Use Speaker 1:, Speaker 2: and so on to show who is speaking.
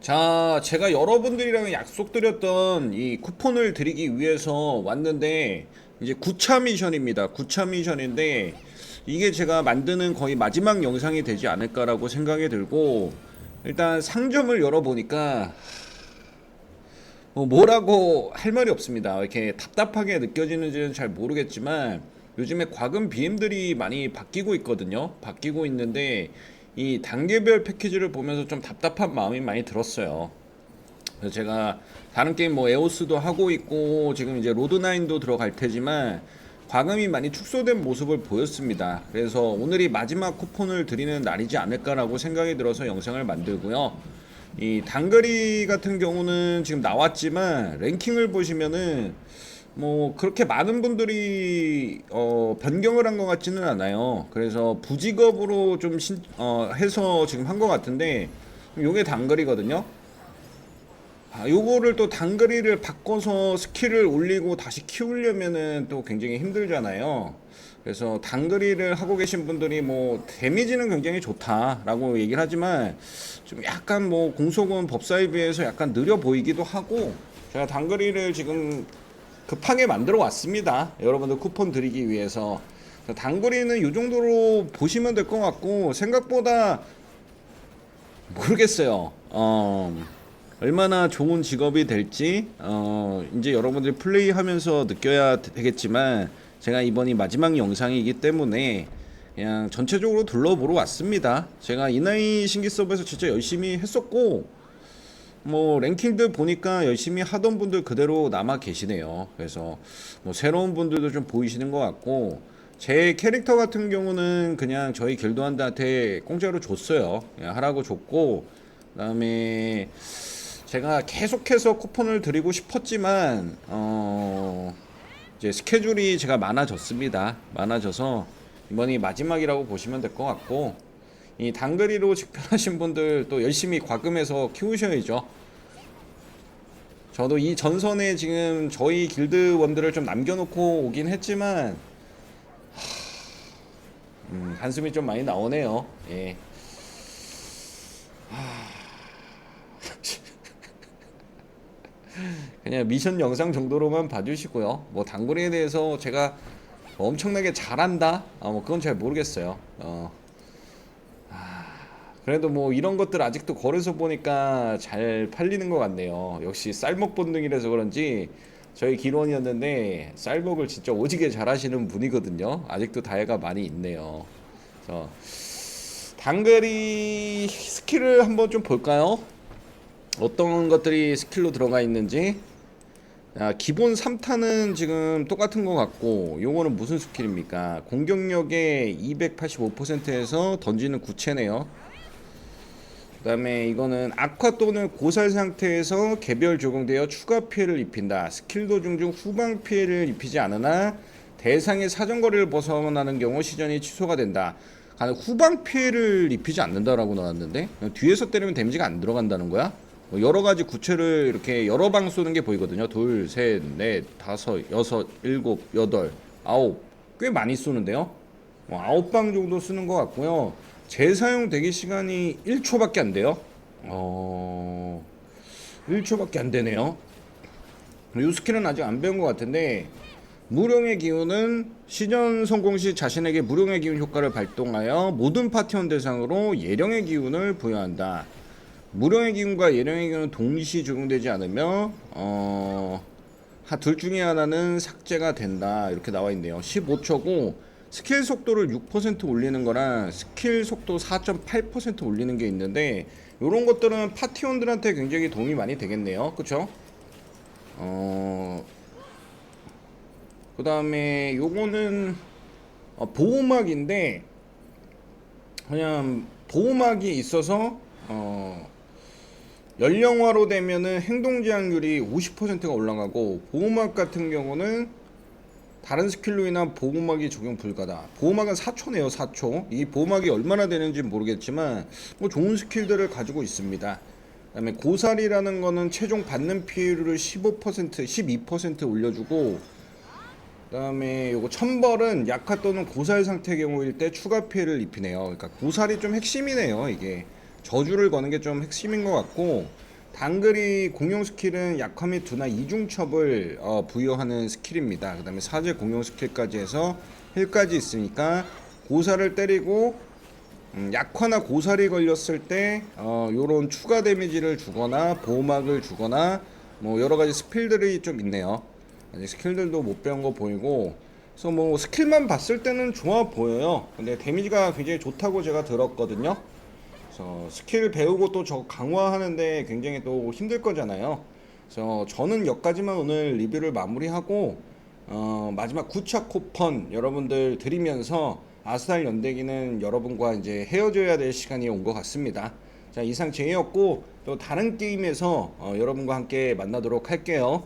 Speaker 1: 자, 제가 여러분들이랑 약속드렸던 이 쿠폰을 드리기 위해서 왔는데 이제 9차 미션입니다. 9차 미션인데 이게 제가 만드는 거의 마지막 영상이 되지 않을까라고 생각이 들고 일단 상점을 열어보니까 뭐 뭐라고 할 말이 없습니다. 이렇게 답답하게 느껴지는지는 잘 모르겠지만 요즘에 과금 BM들이 많이 바뀌고 있거든요. 바뀌고 있는데 이 단계별 패키지를 보면서 좀 답답한 마음이 많이 들었어요. 그래서 제가 다른 게임 뭐 에오스도 하고 있고 지금 이제 로드9도 들어갈 테지만 과금이 많이 축소된 모습을 보였습니다. 그래서 오늘이 마지막 쿠폰을 드리는 날이지 않을까라고 생각이 들어서 영상을 만들고요. 이 단거리 같은 경우는 지금 나왔지만 랭킹을 보시면은 뭐 그렇게 많은 분들이 어 변경을 한 것 같지는 않아요. 그래서 부직업으로 좀 신, 어 해서 지금 한 것 같은데 요게 단거리거든요. 아, 요거를 또 단거리를 바꿔서 스킬을 올리고 다시 키우려면은 또 굉장히 힘들잖아요. 그래서 단거리를 하고 계신 분들이 뭐 데미지는 굉장히 좋다라고 얘기를 하지만 좀 약간 뭐 공속은 법사에 비해서 약간 느려 보이기도 하고 제가 단거리를 지금 급하게 만들어 왔습니다. 여러분들 쿠폰 드리기 위해서. 단거리는 이 정도로 보시면 될 것 같고 생각보다 모르겠어요. 어, 얼마나 좋은 직업이 될지 어, 이제 여러분들이 플레이하면서 느껴야 되겠지만 제가 이번이 마지막 영상이기 때문에 그냥 전체적으로 둘러보러 왔습니다. 제가 이 나이 신기 서버에서 진짜 열심히 했었고 뭐 랭킹들 보니까 열심히 하던 분들 그대로 남아 계시네요. 그래서 뭐 새로운 분들도 좀 보이시는 것 같고 제 캐릭터 같은 경우는 그냥 저희 길드원들한테 공짜로 줬어요. 그냥 하라고 줬고 그다음에 제가 계속해서 쿠폰을 드리고 싶었지만 어 이제 스케줄이 제가 많아졌습니다. 많아져서 이번이 마지막이라고 보시면 될 것 같고 이 단거리로 직변하신 분들 또 열심히 과금해서 키우셔야죠. 저도 이 전선에 지금 저희 길드원들을 좀 남겨놓고 오긴 했지만 하... 음, 한숨이 좀 많이 나오네요. 예. 그냥 미션 영상 정도로만 봐주시고요. 뭐 단거리에 대해서 제가 뭐 엄청나게 잘한다? 아, 뭐 그건 잘 모르겠어요. 어. 아, 그래도 뭐 이런 것들 아직도 거래소 보니까 잘 팔리는 것 같네요. 역시 쌀먹 본능이라서 그런지 저희 기론이었는데 쌀먹을 진짜 오지게 잘하시는 분이거든요. 아직도 다해가 많이 있네요. 그래서 단거리 스킬을 한번 좀 볼까요? 어떤 것들이 스킬로 들어가 있는지 아, 기본 3타는 지금 똑같은 것 같고 요거는 무슨 스킬입니까 공격력의 285%에서 던지는 구체네요 그 다음에 이거는 악화 또는 고살 상태에서 개별 적용되어 추가 피해를 입힌다 스킬 도중 중 후방 피해를 입히지 않으나 대상의 사정거리를 벗어나는 경우 시전이 취소가 된다 후방 피해를 입히지 않는다라고 나왔는데 뒤에서 때리면 데미지가 안 들어간다는 거야? 뭐 여러 가지 구체를 이렇게 여러 방 쏘는 게 보이거든요. 둘, 셋, 넷, 다섯, 여섯, 일곱, 여덟, 아홉. 꽤 많이 쏘는데요. 뭐 아홉 방 정도 쓰는 것 같고요. 재사용 대기 시간이 1초밖에 안 돼요. 어, 1초밖에 안 되네요. 이 스킬은 아직 안 배운 것 같은데 무령의 기운은 시전 성공 시 자신에게 무령의 기운 효과를 발동하여 모든 파티원 대상으로 예령의 기운을 부여한다. 무령의 기운과 예령의 기운은 동시 적용되지 않으며 어, 둘 중에 하나는 삭제가 된다 이렇게 나와 있네요 15초고 스킬 속도를 6% 올리는 거랑 스킬 속도 4.8% 올리는 게 있는데 이런 것들은 파티원들한테 굉장히 도움이 많이 되겠네요 그쵸? 어... 그 다음에 요거는 어, 보호막인데 그냥 보호막이 있어서 어 연령화로 되면은 행동 제한율이 50%가 올라가고 보호막 같은 경우는 다른 스킬로 인한 보호막이 적용 불가다. 보호막은 4초네요, 4초. 이 보호막이 얼마나 되는지 모르겠지만 뭐 좋은 스킬들을 가지고 있습니다. 그다음에 고살이라는 거는 최종 받는 피해율을 15% 12% 올려주고 그다음에 요거 천벌은 약화 또는 고살 상태 경우일 때 추가 피해를 입히네요. 그러니까 고살이 좀 핵심이네요, 이게. 저주를 거는 게 좀 핵심인 것 같고 당글이 공용 스킬은 약화 및 두나 이중첩을 어, 부여하는 스킬입니다. 그 다음에 사제 공용 스킬까지 해서 힐까지 있으니까 고사를 때리고 음, 약화나 고살이 걸렸을 때 어, 요런 추가 데미지를 주거나 보호막을 주거나 뭐 여러 가지 스킬들이 좀 있네요. 아직 스킬들도 못 배운 거 보이고 그래서 뭐 스킬만 봤을 때는 좋아 보여요. 근데 데미지가 굉장히 좋다고 제가 들었거든요. 그래서 스킬 배우고 또 저 강화하는데 굉장히 또 힘들 거잖아요. 그래서 저는 여기까지만 오늘 리뷰를 마무리하고 어, 마지막 9차 쿠폰 여러분들 드리면서 아스달 연대기는 여러분과 이제 헤어져야 될 시간이 온 것 같습니다. 자 이상 제이였고 또 다른 게임에서 어, 여러분과 함께 만나도록 할게요.